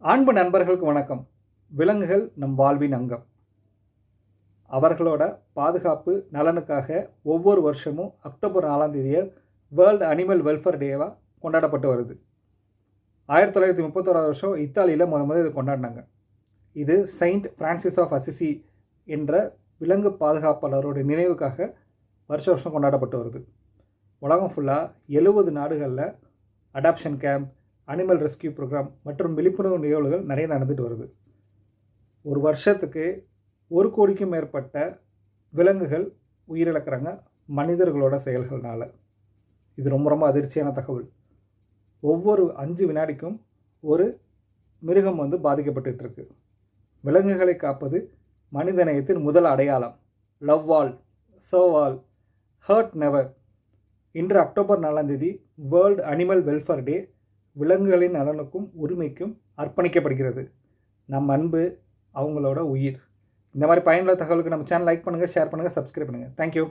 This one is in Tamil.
அன்பு நண்பர்களுக்கு வணக்கம். விலங்குகள் நம் வாழ்வின் அங்கம். அவர்களோட பாதுகாப்பு நலனுக்காக ஒவ்வொரு வருஷமும் அக்டோபர் நாலாம் தேதியை வேர்ல்டு அனிமல் வெல்ஃபேர் டேவாக கொண்டாடப்பட்டு வருது. ஆயிரத்தி தொள்ளாயிரத்தி முப்பத்தோராது வருஷம் இத்தாலியில் முத முதல் இது கொண்டாடினாங்க. இது செயின்ட் ஃப்ரான்சிஸ் ஆஃப் அசிசி என்ற விலங்கு பாதுகாப்பாளரோட நினைவுக்காக வருஷ வருஷம் கொண்டாடப்பட்டு வருது. உலகம் ஃபுல்லாக எழுபது நாடுகளில் adoption camp animal rescue programme மற்றும் விழிப்புணர்வு நிகழ்வுகள் நிறைய நடந்துட்டு வருது. ஒரு வருஷத்துக்கு ஒரு கோடிக்கும் மேற்பட்ட விலங்குகள் உயிரிழக்கிறாங்க மனிதர்களோட செயல்கள்னால. இது ரொம்ப ரொம்ப அதிர்ச்சியான தகவல். ஒவ்வொரு அஞ்சு வினாடிக்கும் ஒரு மிருகம் வந்து பாதிக்கப்பட்டுட்டு இருக்கு. விலங்குகளை காப்பது மனித நேயத்தின் முதல் அடையாளம். Love all serve all hurt never இன்று அக்டோபர் நாலாம் தேதி வேர்ல்டு அனிமல் வெல்ஃபேர் டே விலங்குகளின் நலனுக்கும் உரிமைக்கும் அர்ப்பணிக்கப்படுகிறது. நம் அன்பு அவங்களோட உயிர். இந்த மாதிரி பயனுள்ள தகவலுக்கு நம்ம சேனல் லைக் பண்ணுங்கள் ஷேர் பண்ணுங்கள் சப்ஸ்கிரைப் பண்ணுங்கள் தேங்க்யூ